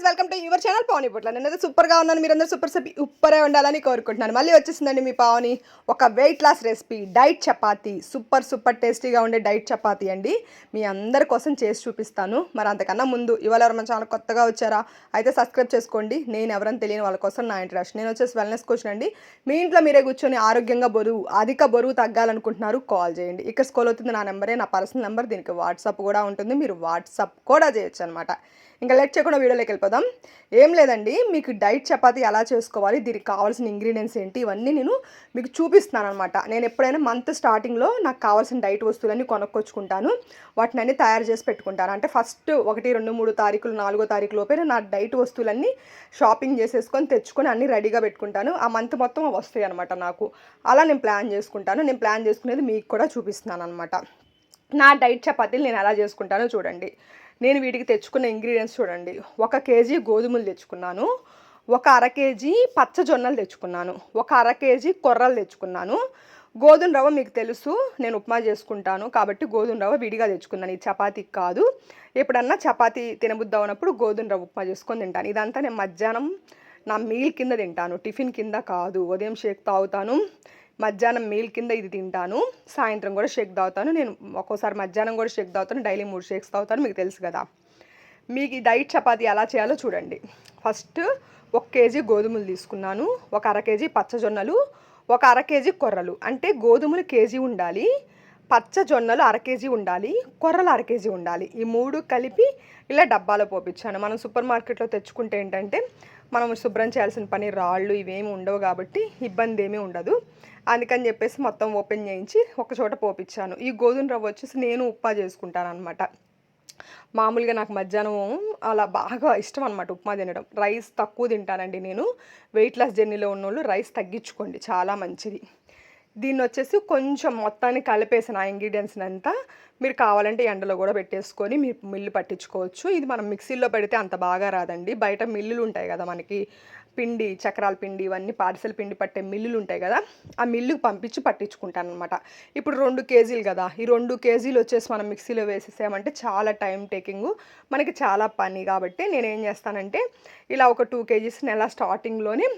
Guys welcome to your channel Pavani Putla నేనైతే సూపర్గా ఉన్నాను మీరందరూ సూపర్ సూపర్ ఉప్పరే ఉండాలని కోరుకుంటున్నాను. మళ్ళీ వచ్చేసిందండి మీ పావని ఒక weight loss recipe diet chapati. Super super టేస్టీగా ఉండే డైట్ చపాతీ అండి. మీ అందరి కోసం చేసి చూపిస్తాను. మరి అంతకన్నా ముందు ఇవాళ ఎవరు మన ఛానల్ కొత్తగా వచ్చారా? అయితే సబ్స్క్రైబ్ చేసుకోండి. నేను ఎవరైనా తెలియని వాళ్ళ కోసం నా ఇంట్రెస్ట్ నేను వచ్చేసి వెల్నెస్ కోచ్ అండి. మీ ఇంట్లో మీరే కూర్చొని ఆరోగ్యంగా బరువు అధిక బరువు తగ్గాలనుకుంటున్నారు కాల్ చేయండి. ఇక్కడ స్కోల్ అవుతుంది నా నెంబరే నా పర్సనల్ నెంబర్ దీనికి వాట్సాప్ కూడా ఉంటుంది. మీరు వాట్సాప్ కూడా చేయొచ్చు అనమాట ఇంకా లెట్ చేయకుండా వీడియోలోకి వెళ్ళిపోదాం. ఏం లేదండి మీకు డైట్ చపాతీ ఎలా చేసుకోవాలి దీనికి కావాల్సిన ఇంగ్రీడియంట్స్ ఏంటి ఇవన్నీ నేను మీకు చూపిస్తున్నాను అనమాట నేను ఎప్పుడైనా మంత్ స్టార్టింగ్లో నాకు కావాల్సిన డైట్ వస్తువులన్నీ కొనుక్కొచ్చుకుంటాను. వాటిని అన్ని తయారు చేసి పెట్టుకుంటాను. అంటే ఫస్ట్ ఒకటి రెండు మూడు తారీఖులు నాలుగో తారీఖు లోపే నా డైట్ వస్తువులన్నీ షాపింగ్ చేసేసుకొని తెచ్చుకొని అన్ని రెడీగా పెట్టుకుంటాను. ఆ మంత్ మొత్తం వస్తాయి అనమాట నాకు. అలా నేను ప్లాన్ చేసుకుంటాను. నేను ప్లాన్ చేసుకునేది మీకు కూడా చూపిస్తున్నాను అనమాట నా డైట్ చపాతీలు నేను ఎలా చేసుకుంటానో చూడండి. నేను వీటికి తెచ్చుకున్న ఇంగ్రీడియంట్స్ చూడండి. ఒక కేజీ గోధుమలు తెచ్చుకున్నాను. ఒక అర కేజీ పచ్చ జొన్నలు తెచ్చుకున్నాను. ఒక అర కేజీ కొర్రలు తెచ్చుకున్నాను. గోధుమ రవ్వ మీకు తెలుసు నేను ఉప్మా చేసుకుంటాను. కాబట్టి గోధుమ రవ్వ విడిగా తెచ్చుకున్నాను. ఈ చపాతీకి కాదు. ఎప్పుడన్నా చపాతీ తినబుద్ద ఉన్నప్పుడు గోధుమ రవ్వ ఉప్మా చేసుకొని తింటాను. ఇదంతా నేను మధ్యాహ్నం నా మీల్ కింద తింటాను. టిఫిన్ కింద కాదు. ఉదయం షేక్ తాగుతాను. మధ్యాహ్నం మీల్ కింద ఇది తింటాను. సాయంత్రం కూడా షేక్ తాగుతాను. నేను ఒక్కోసారి మధ్యాహ్నం కూడా షేక్ తాగుతాను. డైలీ మూడు షేక్స్ తాగుతాను. మీకు తెలుసు కదా. మీకు ఈ డైట్ చపాతీ ఎలా చేయాలో చూడండి. ఫస్ట్ ఒక కేజీ గోధుమలు తీసుకున్నాను. ఒక అర కేజీ పచ్చజొన్నలు. ఒక అర కేజీ కొర్రలు. అంటే గోధుమలు కేజీ ఉండాలి. పచ్చజొన్నలు అర కేజీ ఉండాలి. కొర్రలు అర కేజీ ఉండాలి. ఈ మూడు కలిపి ఇలా డబ్బాలో పోపించాను మనం సూపర్ మార్కెట్లో తెచ్చుకుంటే ఏంటంటే మనం శుభ్రం చేయాల్సిన పని రాళ్ళు ఇవేమి ఉండవు కాబట్టి ఇబ్బంది ఏమీ ఉండదు. అందుకని చెప్పేసి మొత్తం ఓపెన్ చేయించి ఒక చోట పోపించాను ఈ గోధుమ రవ్వ వచ్చేసి నేను ఉప్మా చేసుకుంటాను అనమాట మామూలుగా నాకు మధ్యాహ్నం అలా బాగా ఇష్టం అనమాట ఉప్మా తినడం. రైస్ తక్కువ తింటానండి నేను. వెయిట్ లాస్ జర్నీలో ఉన్నోళ్ళు రైస్ తగ్గించుకోండి. చాలా మంచిది. దీన్ని వచ్చేసి కొంచెం మొత్తాన్ని కలిపేసిన ఆ ఇంగ్రీడియంట్స్ని అంతా మీరు కావాలంటే ఎండలో కూడా పెట్టేసుకొని మీరు మిల్లు పట్టించుకోవచ్చు. ఇది మనం మిక్సీలో పెడితే అంత బాగా రాదండి. బయట మిల్లులు ఉంటాయి కదా మనకి పిండి చక్రాల పిండి ఇవన్నీ పార్సల్ పిండి పట్టే మిల్లులు ఉంటాయి కదా ఆ మిల్లుకి పంపించి పట్టించుకుంటాను అనమాట ఇప్పుడు రెండు కేజీలు కదా ఈ రెండు కేజీలు వచ్చేసి మనం మిక్సీలో వేసేసామంటే చాలా టైం టేకింగ్ మనకి చాలా పని. కాబట్టి నేను ఏం చేస్తానంటే ఇలా ఒక టూ కేజీస్ నెల స్టార్టింగ్లోనే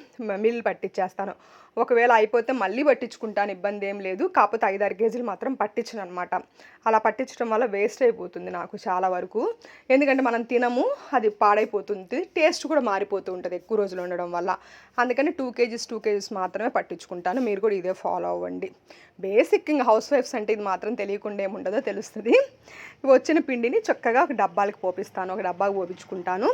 మిల్ పట్టించేస్తాను ఒకవేళ అయిపోతే మళ్ళీ పట్టించుకుంటాను ఇబ్బంది ఏం లేదు. కాకపోతే ఐదారు కేజీలు మాత్రం పట్టించను అనమాట అలా పట్టించడం వల్ల వేస్ట్ అయిపోతుంది నాకు చాలా వరకు. ఎందుకంటే మనం తినము అది పాడైపోతుంది టేస్ట్ కూడా మారిపోతూ ఉంటుంది ఎక్కువ రోజులు ఉండడం వల్ల. అందుకని టూ కేజీస్ టూ కేజీస్ మాత్రమే పట్టించుకుంటాను. మీరు కూడా ఇదే ఫాలో అవ్వండి. బేసిక్ ఇంకా హౌస్ వైఫ్స్ అంటే ఇది మాత్రం తెలియకుండా ఏముండదో తెలుస్తుంది. వచ్చిన పిండిని చక్కగా ఒక డబ్బాలకు పోపిస్తాను. ఒక డబ్బాకి పోపించుకుంటాను.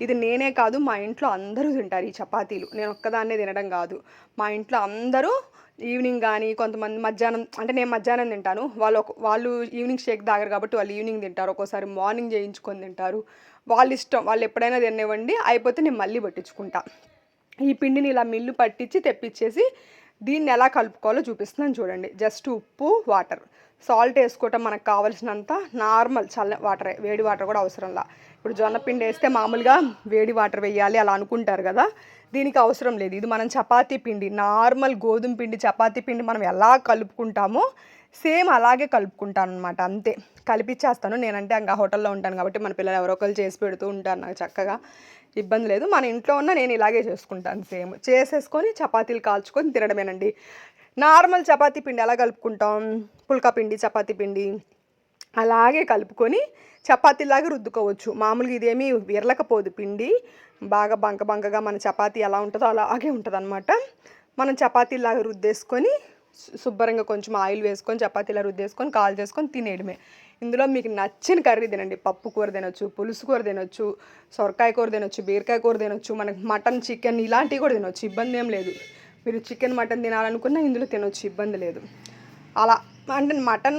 ఇది నేనే కాదు మా ఇంట్లో అందరూ తింటారు ఈ చపాతీలు. నేను ఒక్కదాన్నే తినడం కాదు. మా ఇంట్లో అందరూ ఈవినింగ్ కానీ కొంతమంది మధ్యాహ్నం అంటే నేను మధ్యాహ్నం తింటాను. వాళ్ళు వాళ్ళు ఈవినింగ్ షేక్ తాగరు కాబట్టి వాళ్ళు ఈవినింగ్ తింటారు. ఒక్కోసారి మార్నింగ్ చేయించుకొని తింటారు. వాళ్ళ ఇష్టం వాళ్ళు ఎప్పుడైనా తినేవ్వండి. అయిపోతే నేను మళ్ళీ పట్టించుకుంటా. ఈ పిండిని ఇలా మిల్లు పట్టించి తెప్పించేసి దీన్ని ఎలా కలుపుకోవాలో చూపిస్తున్నాను చూడండి. జస్ట్ ఉప్పు వాటర్. సాల్ట్ వేసుకోవటం మనకు కావాల్సినంత నార్మల్ చల్ల వాటరే వేడి వాటర్ కూడా అవసరంలా. ఇప్పుడు జొన్న పిండి వేస్తే మామూలుగా వేడి వాటర్ వేయాలి అలా అనుకుంటారు కదా. దీనికి అవసరం లేదు. ఇది మనం చపాతీ పిండి నార్మల్ గోధుమ పిండి చపాతీ పిండి మనం ఎలా కలుపుకుంటామో సేమ్ అలాగే కలుపుకుంటాను అనమాట అంతే. కలిపిచ్చేస్తాను. నేనంటే ఇంకా హోటల్లో ఉంటాను కాబట్టి మన పిల్లలు ఎవరో ఒకరు చేసి పెడుతూ ఉంటారు నాకు చక్కగా. ఇబ్బంది లేదు. మన ఇంట్లో ఉన్న నేను ఇలాగే చేసుకుంటాను సేమ్. చేసేసుకొని చపాతీలు కాల్చుకొని తినడమేనండి. నార్మల్ చపాతీ పిండి ఎలా కలుపుకుంటాం? పుల్కా పిండి చపాతీ పిండి అలాగే కలుపుకొని చపాతీలాగా రుద్దుకోవచ్చు. మామూలుగా ఇదేమీ విరలకపోదు పిండి. బాగా బంక బంకగా మన చపాతీ ఎలా ఉంటుందో అలాగే ఉంటుంది అనమాట మనం చపాతీలాగా రుద్దేసుకొని శుభ్రంగా కొంచెం ఆయిల్ వేసుకొని చపాతీలా రుద్దేసుకొని కాల్ చేసుకొని తినేయడమే. ఇందులో మీకు నచ్చిన కర్రీ తినండి. పప్పు కూర తినొచ్చు పులుసు కూర తినొచ్చు సొరకాయ కూర తినొచ్చు బీరకాయ కూర తినొచ్చు మనకి మటన్ చికెన్ ఇలాంటివి కూడా తినొచ్చు. ఇబ్బంది ఏం లేదు. మీరు చికెన్ మటన్ తినాలనుకున్నా ఇందులో తినొచ్చు. ఇబ్బంది లేదు. అలా అంటే మటన్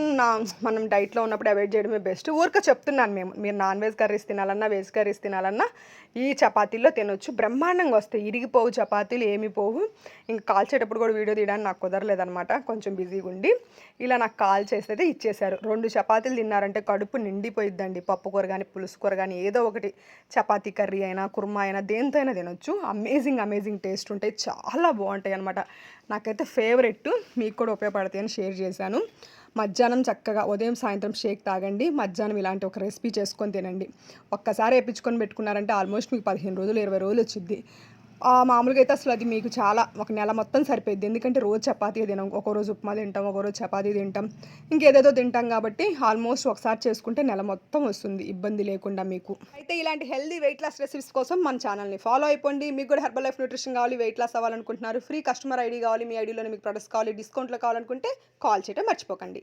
మనం డైట్లో ఉన్నప్పుడు అవాయిడ్ చేయడమే బెస్ట్. ఊరికే చెప్తున్నాను మేము మీరు నాన్ వెజ్ కర్రీస్ తినాలన్నా వెజ్ కర్రీస్ తినాలన్నా ఈ చపాతీల్లో తినొచ్చు. బ్రహ్మాండంగా వస్తాయి. ఇరిగిపోవు చపాతీలు ఏమి పోవు. ఇంకా కాల్చేటప్పుడు కూడా వీడియో తీయడానికి నాకు కుదరలేదనమాట కొంచెం బిజీగా ఉండి. ఇలా నాకు కాల్ చేస్తే ఇచ్చేశారు. రెండు చపాతీలు తిన్నారంటే కడుపు నిండిపోయిద్దండి. పప్పు కూర కానీ పులుసు కూర కానీ ఏదో ఒకటి చపాతీ కర్రీ అయినా కుర్మా అయినా దేంతో అయినా తినొచ్చు. అమేజింగ్ అమేజింగ్ టేస్ట్ ఉంటాయి. చాలా బాగుంటాయి అనమాట నాకైతే ఫేవరెట్ మీకు కూడా ఉపయోగపడతాయి అని షేర్ చేశాను. మధ్యాహ్నం చక్కగా ఉదయం సాయంత్రం షేక్ తాగండి. మధ్యాహ్నం ఇలాంటి ఒక రెసిపీ చేసుకొని తినండి. ఒక్కసారి వేయించుకొని పెట్టుకున్నారంటే ఆల్మోస్ట్ మీకు పదిహేను రోజులు ఇరవై రోజులు వచ్చింది మామూలుగా అయితే అసలు అది మీకు చాలా ఒక నెల మొత్తం సరిపోయింది ఎందుకంటే రోజు చపాతీ తినాం ఒక రోజు ఉప్మా తింటాం ఒక రోజు చపాతీ తింటాం. ఇంకేదేదో తింటాం కాబట్టి ఆల్మోస్ట్ ఒకసారి చేసుకుంటే నెల మొత్తం వస్తుంది ఇబ్బంది లేకుండా మీకు. అయితే ఇలాంటి హెల్దీ వెయిట్ లాస్ రెసిపీస్ కోసం మన ఛానల్ని ఫాలో అయిపోండి. మీకు కూడా హెర్బల్ లైఫ్ న్యూట్రిషన్ కావాలి వెయిట్ లాస్ అవ్వాలనుకుంటున్నారు ఫ్రీ కస్టమర్ ఐడి కావాలి మీ ఐడిలో మీకు ప్రొడక్ట్స్ కావాలి డిస్కౌంట్లో కావాలనుకుంటే కాల్ చేయడం మర్చిపోకండి.